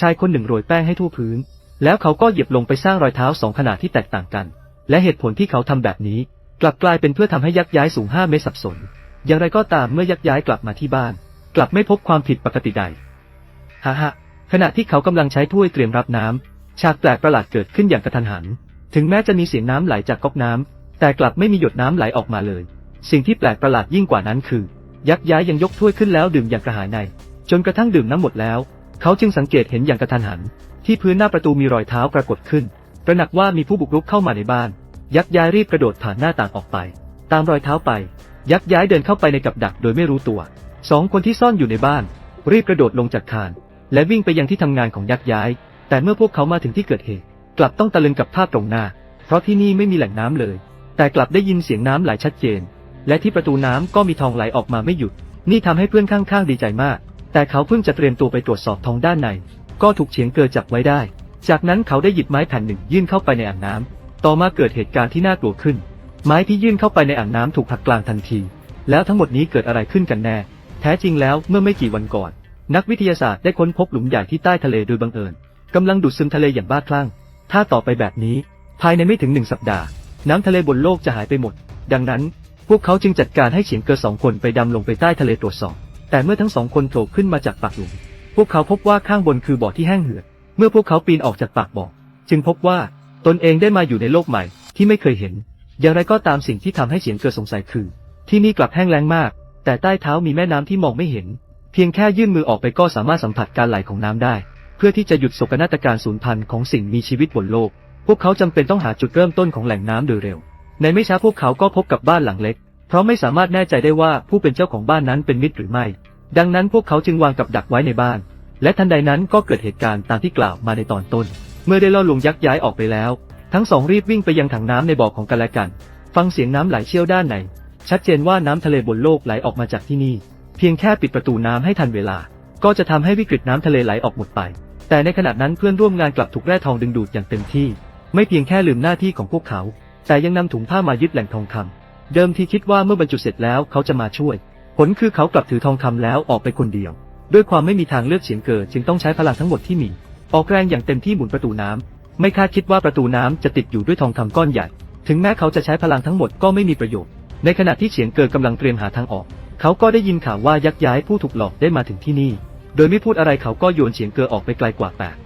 ชายคนหนึ่งโรยแป้งให้ทั่วพื้น แล้วเขาก็เหยียบลงไปสร้างรอยเท้าสองขนาดที่แตกต่างกัน และเหตุผลที่เขาทำแบบนี้ กลับกลายเป็นเพื่อทำให้ยักษ์ย้ายสูงห้าเมตรสับสน อย่างไรก็ตามเมื่อยักษ์ย้ายกลับมาที่บ้าน กลับไม่พบความผิดปกติใดฮ่าฮ่าขณะที่เขากำลังใช้ถ้วยเตรียมรับน้ำฉากแปลกประหลาดเกิดขึ้นอย่างกระทันหัน ถึงแม้จะมีเสียงน้ำไหลจากก๊อกน้ำแต่กลับไม่มีหยดน้ำไหลออกมาเลย สิ่งที่แปลกประหลาดยิ่งกว่านั้นคือ ยักษ์ย้ายยังยกถ้วยขึ้นแล้วดื่มอย่างกระหายใน จนกระทั่งดื่มน้ำหมดแล้ว เขาจึงสังเกตเห็นอย่างกระทันหัน ที่พื้นหน้าประตูมีรอยเท้าปรากฏขึ้นตระหนักว่ามีผู้บุกรุกเข้ามาในบ้าน ยักษ์ย้ายรีบกระโดดผ่านหน้าต่างออกไป ตามรอยเท้าไป ยักษ์ย้ายเดินเข้าไปในกับดักโดยไม่รู้ตัวสองคนที่ซ่อนอยู่ในบ้าน รีบกระโดดลงจากคาน และวิ่งไปยังที่ทำงานของยักษ์ย้าย แต่เมื่อพวกเขามาถึงที่เกิดเหตุ กลับต้องตะลึงกับภาพตรงหน้า เพราะที่นี่ไม่มีแหล่งน้ำเลย แต่กลับได้ยินเสียงน้ำไหลชัดเจน และที่ประตูน้ำก็มีทองไหลออกมาไม่หยุด นี่ทำให้เพื่อนข้างๆดีใจมาก แต่เขาเพิ่งจะเตรียมตัวไปตรวจสอบทองด้านใน ก็ถูกเฉียงเกิดจับไว้ได้ จากนั้นเขาได้หยิบไม้แผ่นหนึ่งยื่นเข้าไปในอ่างน้ำต่อมาเกิดเหตุการณ์ที่น่ากลัวขึ้น ไม้ที่ยื่นเข้าไปในอ่างน้ำถูกผลักกลางทันที แล้วทั้งหมดนี้เกิดอะไรขึ้นกันแน่ แท้จริงแล้วเมื่อไม่กี่วันก่อน นักวิทยาศาสตร์ได้ค้นพบหลุมใหญ่ที่ใต้ทะเลโดยบังเอิญกำลังดูดซึมทะเลอย่างบ้าคลั่ง ถ้าต่อไปแบบนี้ ภายในไม่ถึงหนึ่งสัปดาห์ น้ำทะเลบนโลกจะหายไปหมด ดังนั้น พวกเขาจึงจัดการให้เฉียงเกอสองคนไปดำลงไปใต้ทะเลตรวจสอบ แต่เมื่อทั้งสองคนโผล่ขึ้นมาจากปากหลุม พวกเขาพบว่าข้างบนคือบ่อที่แห้งเหือด เมื่อพวกเขาปีนออกจากปากบ่อ จึงพบว่าตนเองได้มาอยู่ในโลกใหม่ที่ไม่เคยเห็น อย่างไรก็ตามสิ่งที่ทำให้เฉียงเกิดสงสัยคือ ที่นี่กลับแห้งแล้งมาก แต่ใต้เท้ามีแม่น้ำที่มองไม่เห็น เพียงแค่ยื่นมือออกไปก็สามารถสัมผัสการไหลของน้ำได้ เพื่อที่จะหยุดโศกนาฏการสูญพันธุ์ของสิ่งมีชีวิตบนโลก พวกเขาจำเป็นต้องหาจุดเริ่มต้นของแหล่งน้ำโดยเร็ว ในไม่ช้าพวกเขาก็พบกับบ้านหลังเล็ก เพราะไม่สามารถแน่ใจได้ว่าผู้เป็นเจ้าของบ้านนั้นเป็นมิตรหรือไม่ ดังนั้นพวกเขาจึงวางกับดักไว้ในบ้าน และทันใดนั้นก็เกิดเหตุการณ์ตามที่กล่าวมาในตอนต้น เมื่อได้ล่อลวงยักษ์ย้ายออกไปแล้ว ทั้งสองรีบวิ่งไปยังถังน้ำในบ่อของกันและกัน ฟังเสียงน้ำไหลเชี่ยวด้านในชัดเจนว่าน้ำทะเลบนโลกไหลออกมาจากที่นี่ เพียงแค่ปิดประตูน้ำให้ทันเวลา ก็จะทำให้วิกฤตน้ำทะเลไหลออกหมดไป แต่ในขณะนั้นเพื่อนร่วมงานกลับถูกแร่ทองดึงดูดอย่างเต็มที่ ไม่เพียงแค่ลืมหน้าที่ของพวกเขา แต่ยังนำถุงผ้ามายึดแหล่งทองคำ เดิมทีคิดว่าเมื่อบรรจุเสร็จแล้วเขาจะมาช่วย ผลคือเขากลับถือทองคำแล้วออกไปคนเดียว ด้วยความไม่มีทางเลือกเฉียงเกิดจึงต้องใช้พลังทั้งหมดที่มี ออกแรงอย่างเต็มที่หมุนประตูน้ำไม่คาดคิดว่าประตูน้ำจะติดอยู่ด้วยทองคำก้อนใหญ่ ถึงแม้เขาจะใช้พลังทั้งหมดก็ไม่มีประโยชน์ ในขณะที่เฉียงเกิดกำลังเตรียมหาทางออก เขาก็ได้ยินข่าวว่ายักษ์ย้ายผู้ถูกหลอกได้มาถึงที่นี่ โดยไม่พูดอะไรเขาก็โยนเฉียงเกิดออกไปไกลกว่าแปด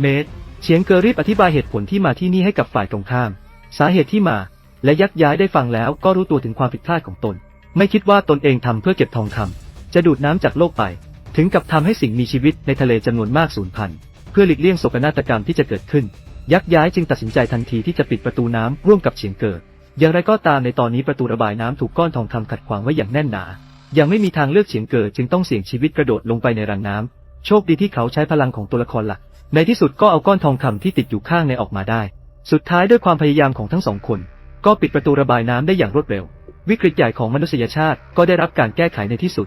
เมตร เฉียงเกิดรีบอธิบายเหตุผลที่มาที่นี่ให้กับฝ่ายตรงข้าม สาเหตุที่มา และยักษ์ย้ายได้ฟังแล้วก็รู้ตัวถึงความผิดพลาดของตน ไม่คิดว่าตนเองทำเพื่อเก็บทองคำจะดูดน้ำจากโลกไป ถึงกับทำให้สิ่งมีชีวิตในทะเลจำนวนมากสูญพันธุ์เพื่อหลีกเลี่ยงโศกนาฏกรรมที่จะเกิดขึ้น ยักษ์ย้ายจึงตัดสินใจทันทีที่จะปิดประตูน้ำร่วมกับเฉียงเกิด อย่างไรก็ตามในตอนนี้ประตูระบายน้ำถูกก้อนทองคำขัดขวางไว้อย่างแน่นหนา ยังไม่มีทางเลือกเฉียงเกิดจึงต้องเสี่ยงชีวิตกระโดดลงไปในรังน้ำโชคดีที่เขาใช้พลังของตัวละครหลัก ในที่สุดก็เอาก้อนทองคำที่ติดอยู่ข้างในออกมาได้ สุดท้ายด้วยความพยายามของทั้งสองคน ก็ปิดประตูระบายน้ำได้อย่างรวดเร็ว วิกฤตใหญ่ของมนุษยชาติก็ได้รับการแก้ไขในที่สุด